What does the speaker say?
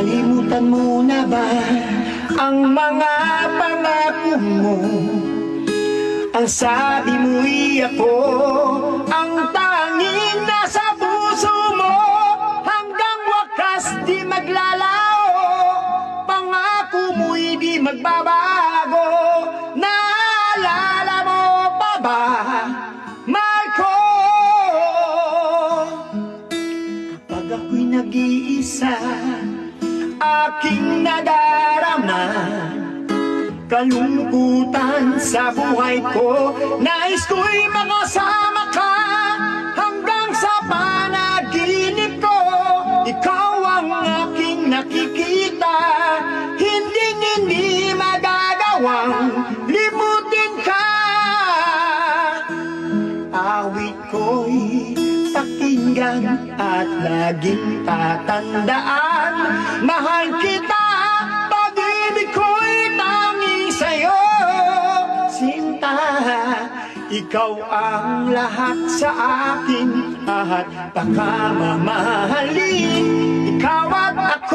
Nakalimutan mo na ba ang mga pangako mo? Ang sabi mo'y ako ang tanging nasa puso mo Hanggang wakas di maglalao Pangako mo'y di magbabago Naalala mo pa ba, mahal ko? Kapag ako'y nag-iisa Aking nadarama Kalungkutan sa buhay ko Nais ko'y makasama ka. Hanggang sa panaginip ko Ikaw ang aking nakikita. Hindi hindi magagawang limutin ka. Awit ko'y pakinggan at laging tatandaan Mahal kita, pag-ibig ko'y tanging sa'yo. Sinta, ikaw ang lahat sa akin. At pagkamamahalin, ikaw at ako